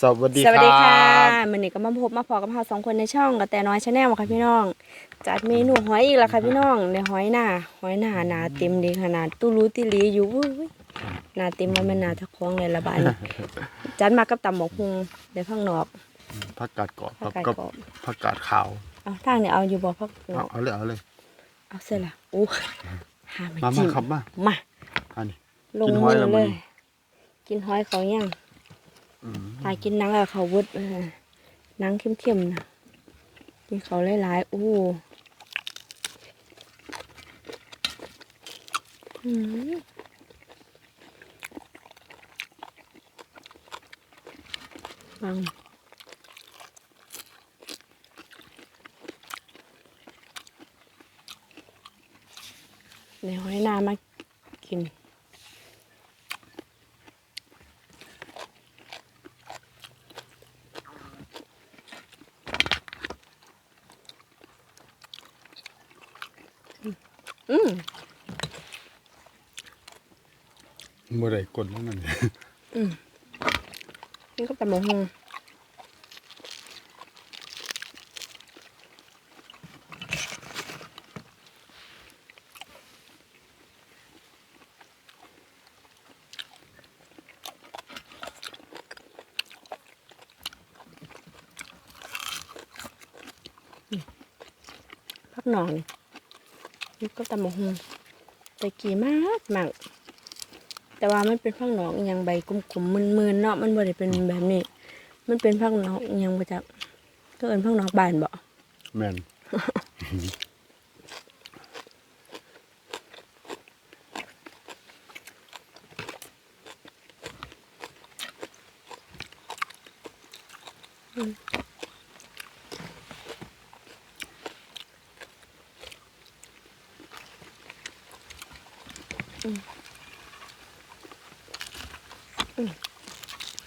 สวัสดีสวัสดีค่ะรับมันนี้ก็มาพบมาพอกับเราสองคนในช่องกับแต่น้อยชาแนลค่ะพี่น้อง จัดเมนูหอยอีกแล้วค่ะพี่น้องในหอยหน้าหอยหน้าหนาเต็มดีขนาดตู้รู้ติลีอยู่อุ้ยหนาเต็มมาเป็นหนาทะควงเลยละบาดนจัดมากับตำหมกฮุงในพังนอกผักกาดกรอบผักกาดกับกรอบผักกาดขาวเอาทางเนี่ยเอาอยู่บ่พักนเอาอกเอาเลยเอาเลยเอาเสร็จละอู้หาไม่มาจิ้มามครับมามาอันนี้ลงกินหมือยอแล้วเลมื้อยนี้กินหอยเขายังอืม ตายกินนังแล้วเขาวุดนังเข้มๆนะกินเขาหลายๆอู้อืมฟังเดี๋ยวให้นามากิน อืม เมื่อไร กดแล้วนั่นเนี่ก็ตำมะฮงพักหนอนนี่ก็ตำมะฮงแต่กี่มากมาก แต่ว่ามันเป็นพักหนองอหยังใบกลมๆมึนๆเนาะมันบ่ได้เป็นแบบนี้ มันเป็นพักหนองอหยังบ่จักก็เอิ้นพักหนองบานบ่แมน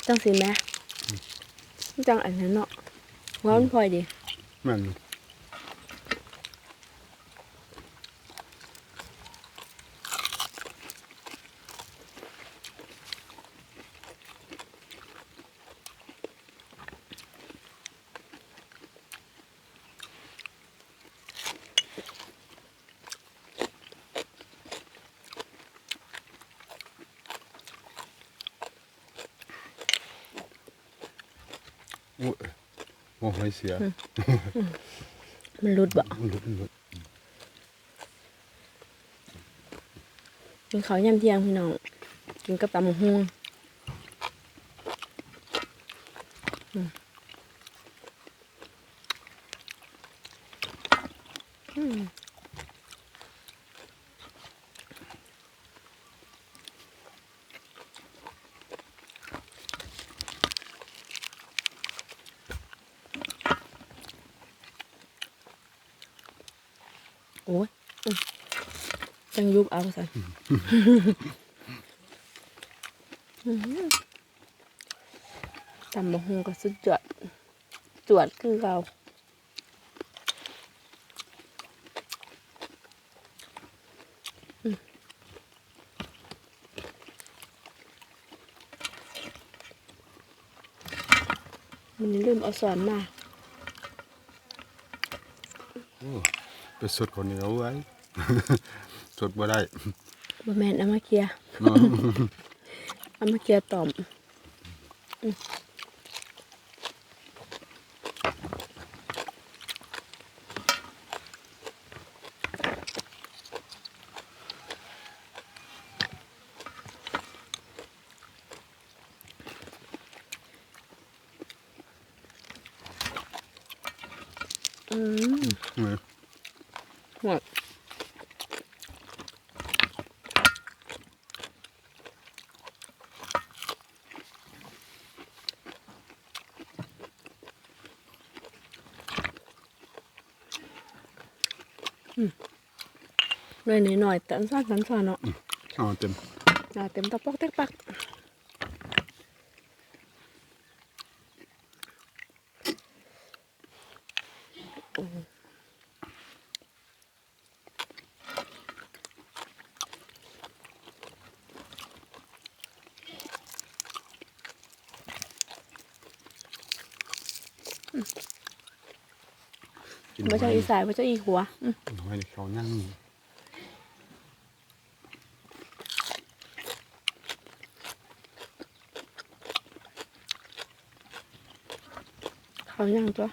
จังสิแม่จังอันนั้นเนาะว่ามันพลอยดีแมน อุ้ย โอ้ยเสีย มันรุดบ่มันหลุดมันหลุดกินข้าวยามเที่ยงพี่น้อง กินกับตำบักฮวงอืมอืมโอ้ยอืม จังยุบเอาซะตำบักฮงก็สุดจวดจวดคือเราอืมมันนี้ลืมเอาสอนมาโอ้ไปสดคนเหนียวไว้ สดบ่ได้บะแมนเอามาเคลียร์เนาะเอามาเคลียร์ต่อมอืม อืม เออ หมด หน่อยหน่อยๆแต่อันซ่อนสันซ่อนเนาะเอาเต็มหนาเต็มตะปอกเต็กปักกินพระเจ้าอีสายพระเจ้าอีหัวอืมไว้ในเขานั่ง เขาย่างตัว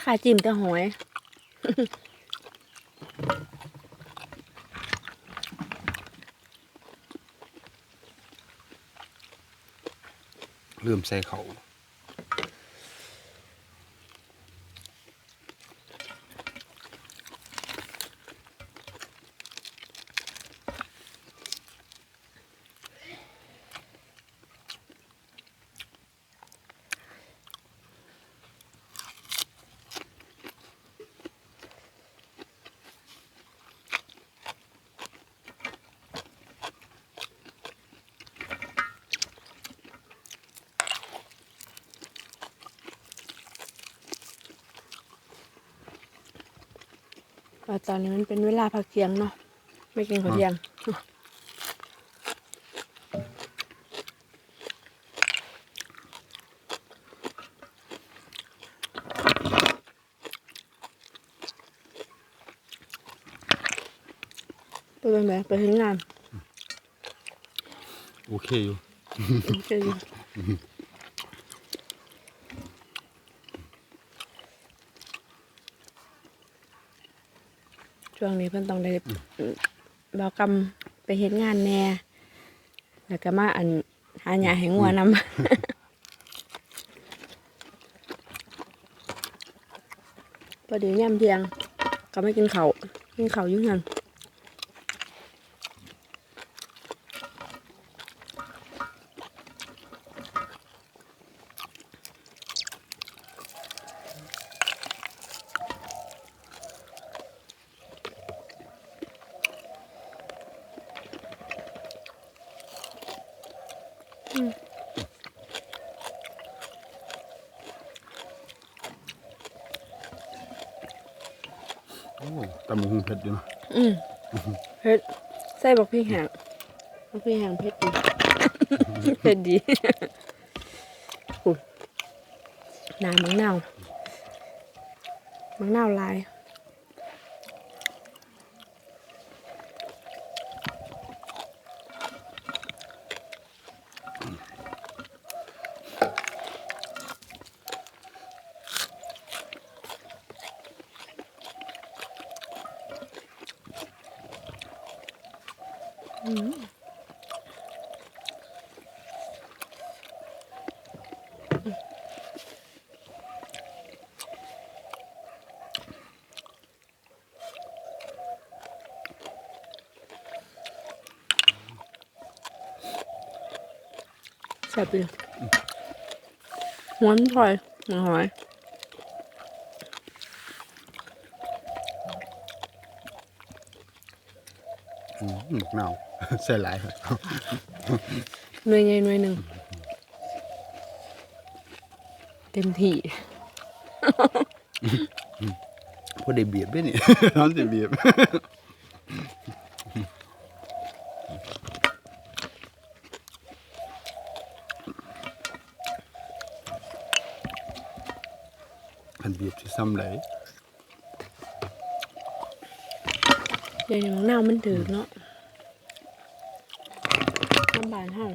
ขาจิ้มแต่หอยเริ่มใส่เขา ตอนนี้มันเป็นเวลาพักเที่ยงเนาะไม่กินข้าวเที่ยงไปเป็นไงไปเห็นงานโอเคอยู่เจออยู่ ช่วงนี้เพิ่นต้องได้เบากำไปเฮ็ดงานแหน่แล้วก็มาอันหาหญ้าให้งัวนำพอดีย่ำเที่ยง ก็ไม่กินเขาวกินเขาวอยุ่งยัน โอ้ ตำบักหุงเผ็ดอยู่เนาะอืมเผ็ดใส่บอกพี่แหงบอกพี่แหงเผ็ดดีเผ็ดดีอุ๊ยน้ำมังนาวมังนาวลาย แซ่บเลยหัวมันถอยหัวหอยอืมหมกเน่าใส่หลายครับหน่วยใหญ่หน่วยหนึ่ง เต็มที่พอได้เบียดด้วยนี่น้องจะเบียด พันเบียดจะ ซ้ำไหลเดี๋ยวนี้มังนาวมันถือเนาะน้ำบานห้อง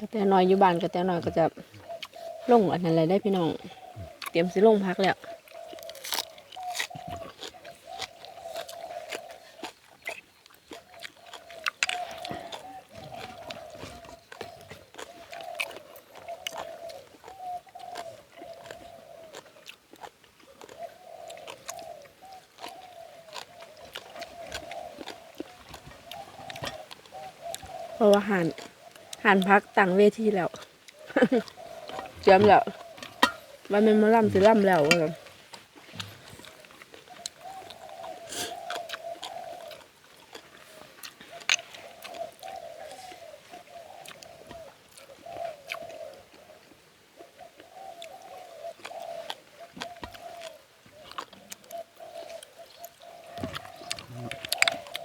กระแตน้อยอยู่บ้านกระแตน้อยก็จะลงอันนั้นอะไรได้พี่น้อง เตรียมสิลงพักแล้วเพราะว่าหัน หันพักต่างเวทีแล้วเตรียมแล้ววันเป็นมะล่ำสิล่ำแล้ว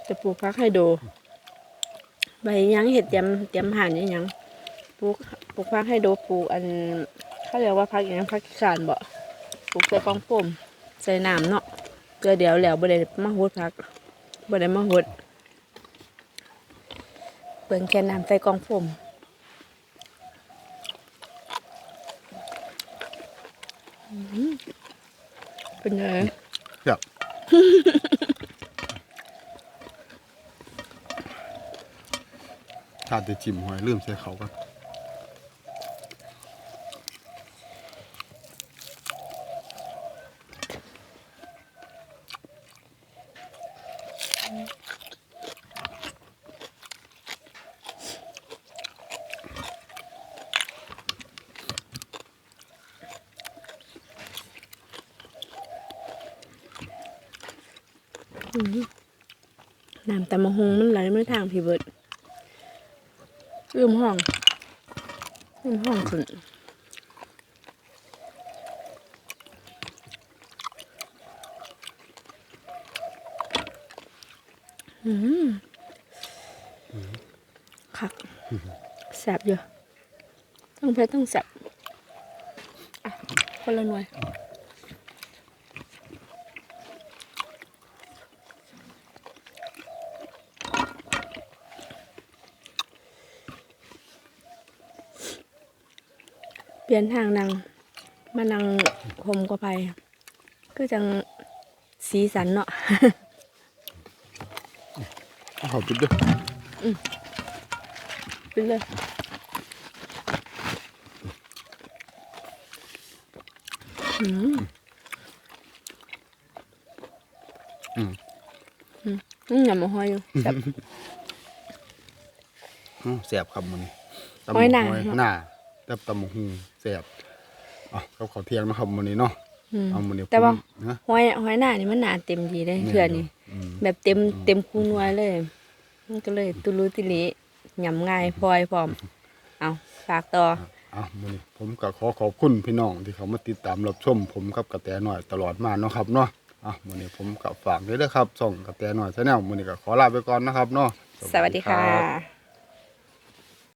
จะปลูกพักให้ดู ใบยังเห็ดเตรียมเตรียมห่านนี่ยังปลูกปลูกพักให้ดูปลูกอันเขาเรียกว่าพักอย่างพักขานบ่ปลูกใส่กองปุ่มใส่น้ำเนาะเกลือเดี๋ยวแล้วบ่ได้มาหดพักบ่ได้มาหดเปลืองแค่น้ำใส่กองปุ่มเป็นไงครับ ถ้าจะจิ้มหอยลืมใส่เขาก็น้ำตำมะฮงมันไหลมาทางพี่เบิด ลืมห้องลืมห้องขึ้นอืมคักแสบอยู่ต้องเพชรต้องแสบอะคนละหน่วย เปลี่ยนทางนางมานั่งคมก็ไปก็จังสีสันเนาะเอาเขาปิดด้วยไปเลยอืมอืมอืมอืมอย่ามาหอยอยู่แบบอื้อแสบครับมันหอยหน้าหน้า แต่ตำบักหุงแสบอะเขาเขาวเที่ยงนะครับมันนี้เนาะอืมเอามันนี้แต่ว่าผมนะ หอยหอยหน้านี่มันหนาเต็มดีเลยเพื่อนนี่อืม แบบเต็มเต็มคูนวยเลย มันก็เลยตุลุติลิยำง่ายพลอยพร้อม เอาฝากต่อ อะมันนี้ผมก็ขอขอบคุณพี่น้องที่เขามาติดตามรับชมผมกับกระแตหน่อยตลอดมาเนาะครับเนาะอะมันนี้ผมก็ฝากด้วยนะครับส่องกระแตหน่อยชาแนลมันนี้ก็ขอลาไปก่อนนะครับเนาะ สวัสดีค่ะ